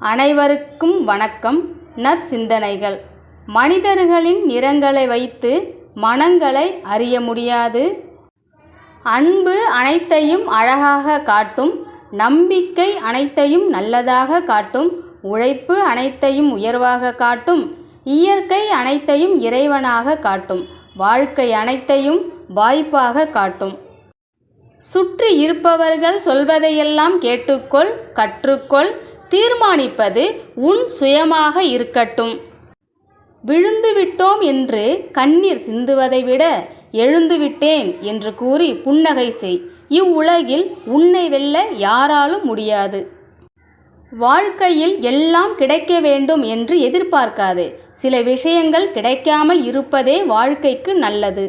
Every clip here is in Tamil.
அனைவருக்கும் வணக்கம். நற்சிந்தனைகள். மனிதர்களின் நிறங்களை வைத்து மனங்களை அறிய முடியாது. அன்பு அனைத்தையும் அழகாக காட்டும் நம்பிக்கை அனைத்தையும் நல்லதாக காட்டும் உழைப்பு அனைத்தையும் உயர்வாக காட்டும் இயற்கை அனைத்தையும் இறைவனாக காட்டும் வாழ்க்கை அனைத்தையும் வாய்ப்பாக காட்டும். சுற்றி இருப்பவர்கள் சொல்வதையெல்லாம் கேட்டுக்கொள் கற்றுக்கொள் தீர்மானிப்பது உன் சுயமாக இருக்கட்டும். விழுந்து விட்டோம் என்று கண்ணீர் சிந்துவதை விட எழுந்து விட்டேன் என்று கூறி புன்னகை செய். இவ்வுலகில் உன்னை வெல்ல யாராலும் முடியாது. வாழ்க்கையில் எல்லாம் கிடைக்க வேண்டும் என்று எதிர்பார்க்காதே. சில விஷயங்கள் கிடைக்காமல் இருப்பதே வாழ்க்கைக்கு நல்லது.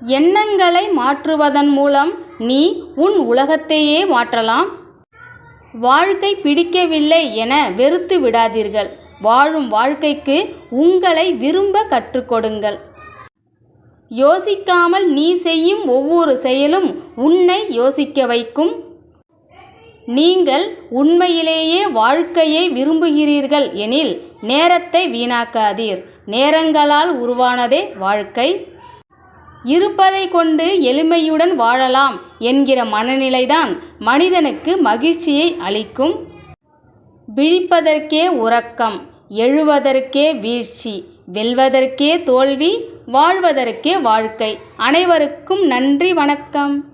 எண்ணங்களை மாற்றுவதன் மூலம் நீ உன் உலகத்தையே மாற்றலாம். வாழ்க்கை பிடிக்கவில்லை என வெறுத்து விடாதீர்கள். வாழும் வாழ்க்கைக்கு உங்களை விரும்ப கற்றுக்கொடுங்கள் யோசிக்காமல் நீ செய்யும் ஒவ்வொரு செயலும் உன்னை யோசிக்க வைக்கும். நீங்கள் உண்மையிலேயே வாழ்க்கையை விரும்புகிறீர்கள் எனில் நேரத்தை வீணாக்காதீர். நேரங்களால் உருவானதே வாழ்க்கை. இருப்பதை கொண்டு எளிமையுடன் வாழலாம் என்கிற மனநிலைதான் மனிதனுக்கு மகிழ்ச்சியை அளிக்கும். விழிப்பதற்கே உறக்கம் எழுவதற்கே வீழ்ச்சி வெல்வதற்கே தோல்வி வாழ்வதற்கே வாழ்க்கை. அனைவருக்கும் நன்றி வணக்கம்.